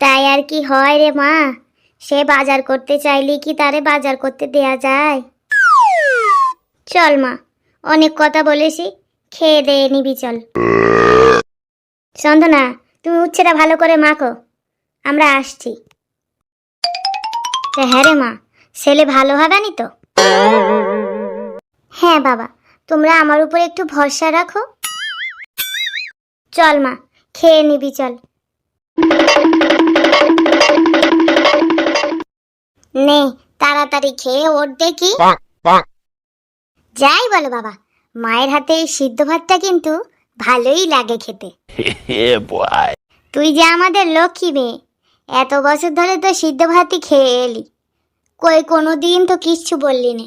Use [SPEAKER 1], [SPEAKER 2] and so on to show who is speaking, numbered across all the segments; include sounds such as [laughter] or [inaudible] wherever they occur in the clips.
[SPEAKER 1] তাই আর কি হয় রে মা? সে বাজার করতে চাইলে কি তারে বাজার করতে দেয়া যায়? চল মা, অনেক কথা বলেছি, খেয়ে দে নিবি চল। চন্দনা, তুমি উচ্ছেটা ভালো করে মাখো। আমরা আসছি। তা হ্যাঁ রে মা। ছেলে ভালো হবে নি তো? হ্যাঁ বাবা তোমরা আমার উপর একটু ভরসা রাখো। চল মা খেয়ে নিবি চল। নে তাড়াতাড়ি খেয়ে ওর দেখি। যাই বলো বাবা মায়ের হাতে এই সিদ্ধ ভাতটা কিন্তু ভালোই লাগে খেতে। [laughs] তুই যে আমাদের লক্ষ্মী মেয়ে এত বছর ধরে তো সিদ্ধ ভাতই খেয়ে এলি। কই কোনো দিন তো কিচ্ছু বললি নে।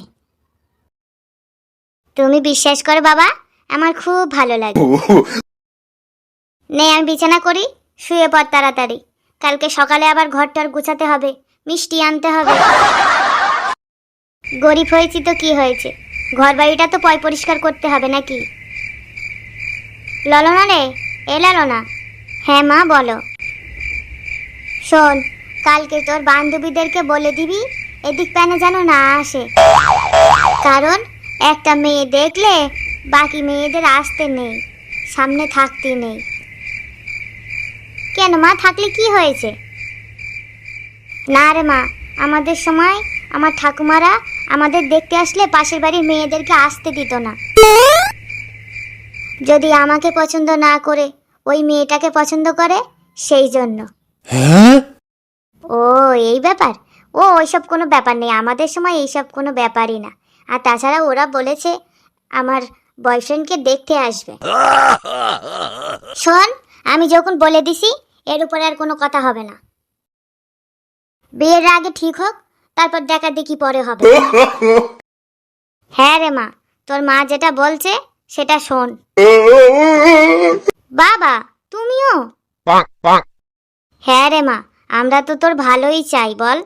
[SPEAKER 1] তুমি বিশ্বাস করো বাবা আমার খুব ভালো লাগে। নে আমি বিছানা করি শুয়ে পড় তাড়াতাড়ি। কালকে সকালে আবার ঘরটার গুছাতে হবে মিষ্টি আনতে হবে। গরিব হয়েছি তো কি হয়েছে? ঘর বাড়িটা তো পয় পরিষ্কার করতে হবে নাকি? ললনা রে এ ললনা। হ্যাঁ মা বলো। শোন, কালকে তোর বান্ধবীদেরকে বলে দিবি, এদিক প্যানে যেন না আসে। কারণ একটা মেয়ে দেখলে বাকি মেয়েদের আসতে নেই, সামনে থাকতে নেই। কেন মা, থাকলে কি হয়েছে? না রে মা, আমাদের সময় আমার ঠাকুমারা আমাদের দেখতে আসলে পাশের বাড়ির মেয়েদেরকে আসতে দিত না। যদি আমাকে পছন্দ না করে, ওই মেয়েটাকে পছন্দ করে, সেই জন্য। ও এই ব্যাপার। ও ওইসব কোনো ব্যাপার নেই। আমাদের সময় এইসব কোনো ব্যাপারই না। আর তাছাড়া ওরা বলেছে আমার বয়ফ্রেন্ডকে দেখতে আসবে। শোন আমি যখন বলে দিছি এর উপরে আর কোনো কথা হবে না। বিয়ের আগে ঠিক হোক তারপর দেখা দেখি পরে হবে। হ্যাঁ রে মা তোর মা যেটা বলছে সেটা শোন। বাবা তুমিও. হ্যাঁ রে মা, আমরা তো তোর ভালোই চাই, বল।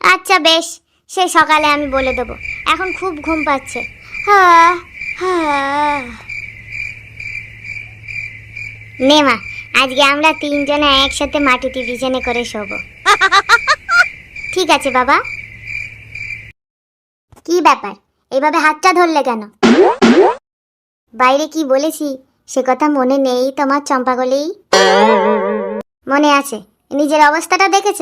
[SPEAKER 1] আচ্ছা বেশ, সে সকালে আমি বলে দেবো। এখন খুব ঘুম পাচ্ছে। হ্যাঁ নে মা, আজকে আমরা তিনজনে একসাথে মাটিতে বিছানে করে শোবো। ঠিক আছে বাবা। কি ব্যাপার? এইভাবে হাতটা ধরলে কেন? বাইরে কি বলেছি? সে কথা মনে নেই তোমার চম্পাগলেই মনে আছে। নিজের অবস্থাটা দেখেছ?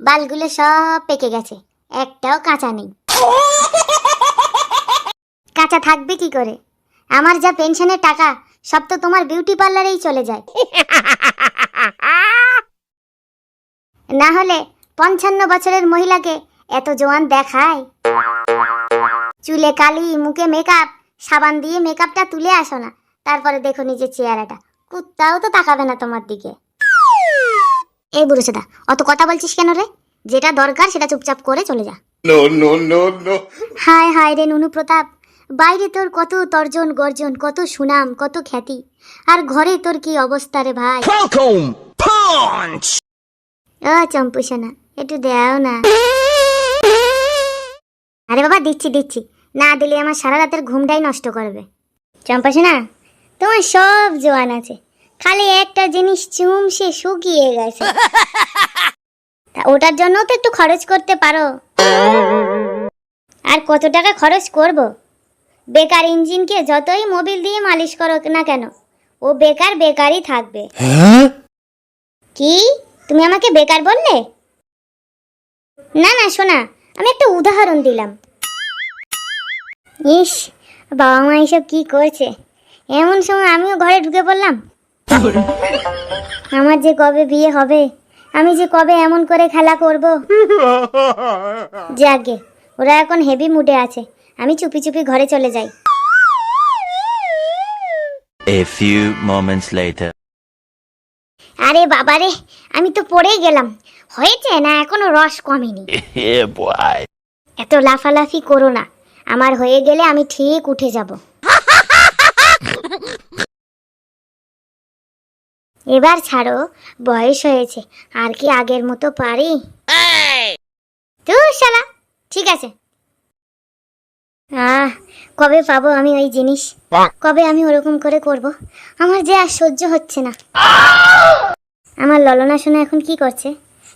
[SPEAKER 1] বালগুলো সব পেকে গেছে। একটাও কাঁচা নেই। কাঁচা থাকবে কি করে? আমার যা পেনশনের টাকা, সব তো তোমার বিউটি পার্লারেই চলে যায়। না হলে পঞ্চান্ন বছরের মহিলাকে এত জোয়ান দেখায়? চুলে কালি, মুখে মেকআপ, সাবান দিয়ে মেকআপটা তুলে আসো না। তারপরে দেখো নিজের চেহারাটা। কুত্তাও তো তাকাবে না তোমার দিকে। এই বুড়ো সেটা অত কথা বলছিস কেন রে? যেটা দরকার সেটা চুপচাপ করে চলে যা. হায় হায় রে নুনু প্রতাপ বাইরে তোর কত তর্জন গর্জন কত সুনাম কত খ্যাতি। আর ঘরে তোর কি অবস্থা রে ভাই? ও চম্পু সোনা একটু দেও না। আরে বাবা দিচ্ছি দিচ্ছি। না দিলে আমার সারা রাতের ঘুমটাই নষ্ট করবে। চম্পা সোনা তোমার সব জোয়ান আছে। খালি একটা জিনিস চুমসে শুকিয়ে গেছে। [laughs] তা ওটার জন্য তো একটু খরচ করতে পারো। আর কত টাকা খরচ করব? বেকার ইঞ্জিনকে যতই মোবিল দিয়ে মালিশ করো না কেন ও বেকার বেকারই থাকবে। কি? তুমি আমাকে বেকার বললে? না না শোনা আমি একটা উদাহরণ দিলাম। ইস বাবা মা এসব কি করছে? এমন সময় আমিও ঘরে ঢুকে পড়লাম। আমার যে কবে বিয়ে হবে আমি যে কবে এমন করে খেলা করব। যাকে ওরা এখন হেভি মুডে আছে। আমি চুপি চুপি ঘরে চলে যাই।
[SPEAKER 2] A few moments later.
[SPEAKER 1] আরে বাবারে আমি তো পড়েই গেলাম। হয়েছে না এখনও রস কমেনি. [laughs] এত লাফালাফি করো না। আমার হয়ে গেলে আমি ঠিক উঠে যাব। এবার ছাড়ো বয়স হয়েছে আর কি আগের মতো পারি? তুই শালা ঠিক আছে। আহ কবে পাবো আমি ওই জিনিস? কবে আমি ওরকম করে করব? আমার যে আর সহ্য হচ্ছে না। আমার ললনা শোনা এখন কি করছে?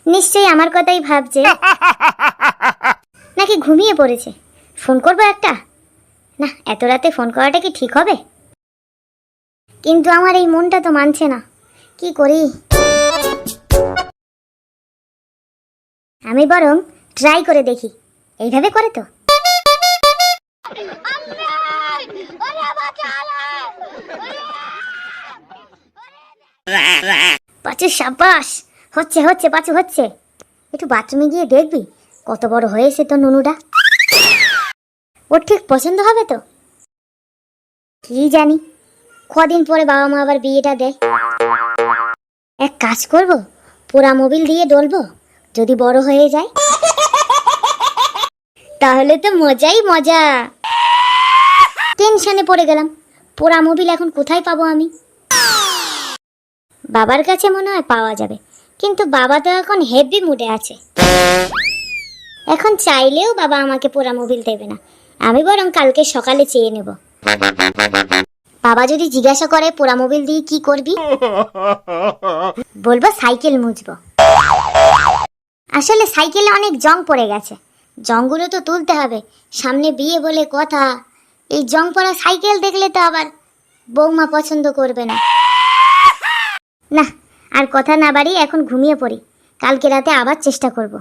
[SPEAKER 1] নিশ্চয়ই আমার কথাই ভাবছে। নাকি ঘুমিয়ে পড়েছে? ফোন করব একটা? না এত রাতে ফোন করাটা কি ঠিক হবে? কিন্তু আমার এই মনটা তো মানছে না। কি করি? আমি বরং ট্রাই করে দেখি। এইভাবে করে তো। পাঁচু সাবাস হচ্ছে হচ্ছে, পাঁচু, হচ্ছে। একটু বাথরুমে গিয়ে দেখবি, কত বড় হয়েছে তো নুনুটা। ওর ঠিক পছন্দ হবে তো? কি জানি। কদিন পরে বাবা মা আবার বিয়েটা দেয়। এক কাজ করব, পোড়া মোবিল দিয়ে ডলবো, যদি বড় হয়ে যায়। তাহলে তো মজাই মজা। টেনশনে পড়ে গেলাম, পোড়া মোবিল এখন কোথায় পাবো আমি? বাবার কাছে মনে হয় পাওয়া যাবে, কিন্তু বাবা তো এখন হেভি মুডে আছে। এখন চাইলেও বাবা আমাকে পোড়া মোবিল দেবে না, আমি বরং কালকে সকালে চেয়ে নেব। বাবা যদি জিজ্ঞাসা করে, পোড়া মোবিল দিয়ে কি করবি? বলব, সাইকেল মুছবো। আসলে সাইকেলে অনেক জং পড়ে গেছে। জংগুলো তো তুলতে হবে। সামনে বিয়ে বলে কথা। এই জং পড়া সাইকেল দেখলে তো আবার বৌমা পছন্দ করবে না। না, আর কথা না বাড়ি এখন ঘুমিয়ে পড়ি। কালকে রাতে আবার চেষ্টা করব।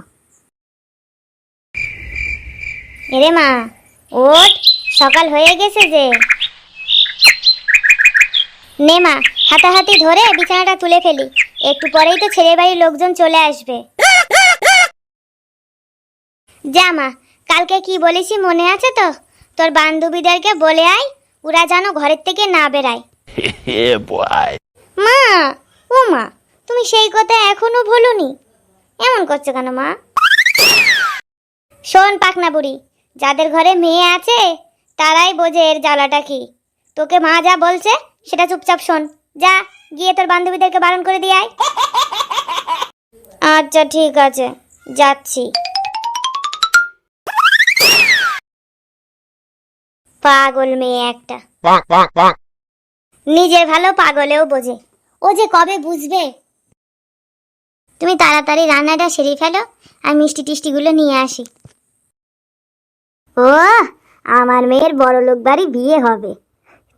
[SPEAKER 1] এরে মা, ওঠ। সকাল হয়ে গেছে যে। নে মা হাতাহাতি ধরে বিছানাটা তুলে ফেলি। একটু পরেই তো ছেলে বাড়ির লোকজন চলে আসবে। যা মা কালকে কি বলেছি মনে আছে তো? তোর বান্ধবীদেরকে বলে আয় ওরা যেন ঘরের থেকে না বেরায়। [laughs]
[SPEAKER 3] yeah,
[SPEAKER 1] মা ও মা তুমি সেই কথা এখনও ভুলনি? এমন করছ কেন মা? শোন পাকনা বুড়ি যাদের ঘরে মেয়ে আছে তারাই বোঝে এর জ্বালাটা কি। তোকে মা যা বলছে সেটা চুপচাপ শোন। যা গিয়ে তোর বান্ধবীদেরকে বারণ করে দিয়ে আয়। আচ্ছা ঠিক আছে। যাচ্ছি। পাগল মেয়ে একটা. নিজের ভালো পাগলেও বোঝে। ও যে কবে বুঝবে? তুমি তাড়াতাড়ি রান্নাটা সেরে ফেলো আর মিষ্টি টিষ্টিগুলো নিয়ে আসি। ও আমার মেয়ের বড় লোক বাড়ি বিয়ে হবে।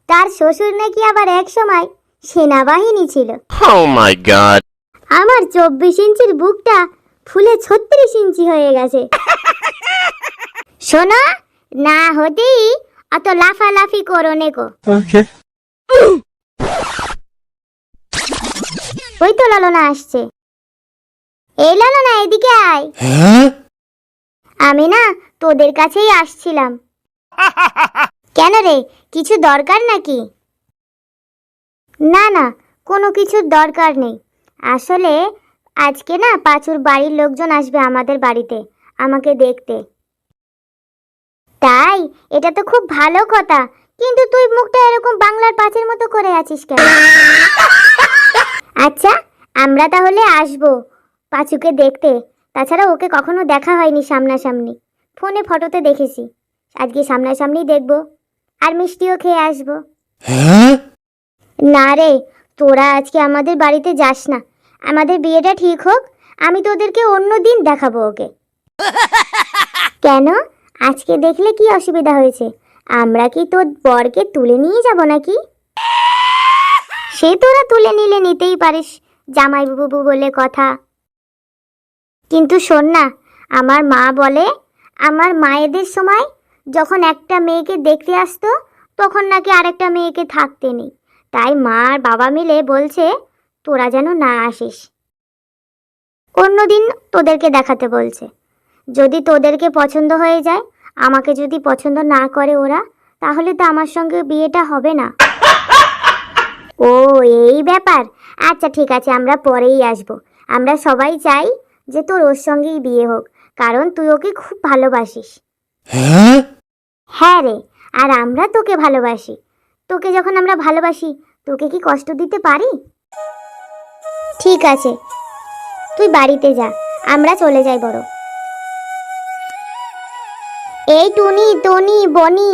[SPEAKER 1] তার শ্বশুর নাকি আবার এক সময় সেনাবাহিনী ছিল।
[SPEAKER 3] Oh my god.
[SPEAKER 1] আমার চব্বিশ ইঞ্চির বুকটা ফুলে ছত্রিশ ইঞ্চি হয়ে গেছে। শোনো না হতেই অত লাফালাফি করো নেকো
[SPEAKER 3] Okay.
[SPEAKER 1] ওই তো ললনা আসছে। এই ললনা এদিকে আয়। আমি না তোদের কাছেই আসছিলাম। [laughs] কেন রে? কিছু দরকার নাকি? না না, কোনো কিছুর দরকার নেই। আসলে আজকে না পাঁচুর বাড়ির লোকজন আসবে আমাদের বাড়িতে, আমাকে দেখতে। তাই? এটা তো খুব ভালো কথা। কিন্তু তুই মুখটা এরকম বাংলার পাঁচের মতো করে আছিস কেন? আচ্ছা আমরা তাহলে আসব পাঁচুকে দেখতে। তাছাড়া ওকে কখনো দেখা হয়নি সামনাসামনি। ফোনে ফটোতে দেখেছি। আজকে সামনাসামনি দেখব। আর মিষ্টিও খেয়ে আসব।
[SPEAKER 3] Huh?
[SPEAKER 1] না রে তোরা আজকে আমাদের বাড়িতে যাস না। আমাদের বিয়েটা ঠিক হোক আমি তোদেরকে অন্য দিন দেখাবো ওকে। [laughs] কেন? আজকে দেখলে কি অসুবিধা হয়েছে? আমরা কি তোর বরকে তুলে নিয়ে যাব নাকি? সে তোরা তুলে নিলে নিতেই পারিস জামাই বুবু বলে কথা। কিন্তু শোন না আমার মা বলে আমার মায়েদের সময় যখন একটা মেয়েকে দেখতে আসতো, তখন নাকি আরেকটা মেয়েকে থাকতে নেই। তাই মা আর বাবা মিলে বলছে, তোরা যেন না আসিস। অন্যদিন তোদেরকে দেখাতে বলছে, যদি তোদেরকে পছন্দ হয়ে যায়, আমাকে যদি পছন্দ না করে ওরা, তাহলে তো আমার সঙ্গে বিয়েটা হবে না। ও, এই ব্যাপার? আচ্ছা ঠিক আছে, আমরা পরেই আসব। আমরা সবাই চাই যে তোর ওর সঙ্গেই বিয়ে হোক, কারণ তুই ওকে খুব ভালোবাসিস।
[SPEAKER 3] Huh?
[SPEAKER 1] হ্যাঁ রে, আর আমরা তোকে ভালোবাসি। তোকে যখন আমরা ভালোবাসি, তোকে কি কষ্ট দিতে পারি? ঠিক আছে, তুই বাড়িতে যা, আমরা চলে যাই বড় এই টুনি, টনি, বনি,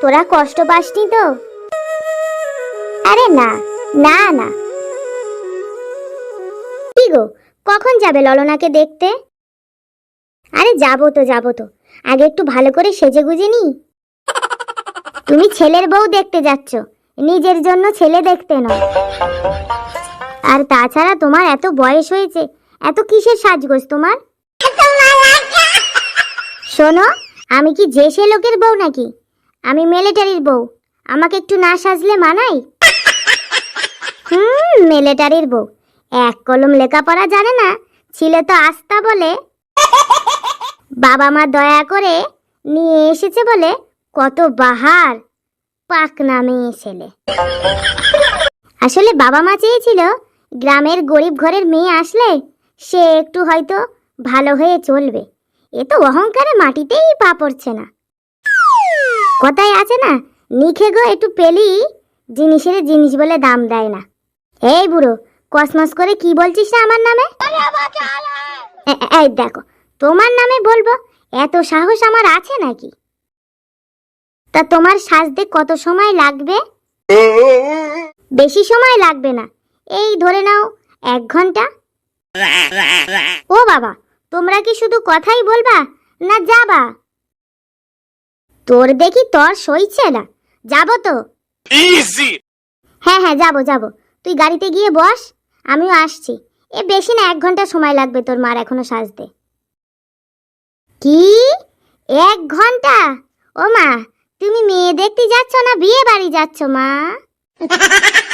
[SPEAKER 1] তোরা কষ্ট পাসনি তো? আরে না না না। কি গো, কখন যাবে ললনাকে দেখতে? আরে যাব তো যাব তো। আগে একটু ভালো করে সেজে গুজে নি। তুমি ছেলের বউ দেখতে যাচ্ছ। নিজের জন্য ছেলে দেখতে নয় আর তাছাড়া তোমার এত বয়স হয়েছে, এত কিসের সাজগোজ তোমার? শোনো, আমি কি যে সে লোকের বউ নাকি? আমি মিলিটারির বউ। আমাকে একটু না সাজলে মানাই হুম মিলিটারির বউ। এক কলম লেখাপড়া জানে না, ছিলে তো আস্তা বলে। বাবা মা দয়া করে নিয়ে এসেছে বলে কত বাহার পাক নামে ছেলে। আসলে বাবা মা চেয়েছিল গ্রামের গরিব ঘরের মেয়ে আসলে সে একটু হয়তো ভালো হয়ে চলবে। এ তো অহংকারে মাটিতেই পা পড়ছে না। কথায় আছে না, নিখে গো একটু পেলি, জিনিসের জিনিস বলে দাম দেয় না। এই বুড়ো, কসমস করে কি বলছিস না আমার নামে? এই দেখো, তোমার নামে বলব, এত সাহস আমার আছে নাকি? তা তোমার সাজতে কত সময় লাগবে? বেশি সময় লাগবে না। এই ধরে নাও এক ঘণ্টা। ও বাবা তোমরা কি শুধু কথাই বলবা না যাবা? তোর দেখি তোর সইছে না। যাব তো। হ্যাঁ হ্যাঁ যাব যাব। তুই গাড়িতে গিয়ে বস আমিও আসছি। এ বেশি না এক ঘণ্টা সময় লাগবে তোর মার এখনও সাজতে। কি? এক ঘণ্টা? ও মা তুমি মেয়ে দেখতে যাচ্ছ না বিয়ে বাড়ি যাচ্ছ মা? [laughs]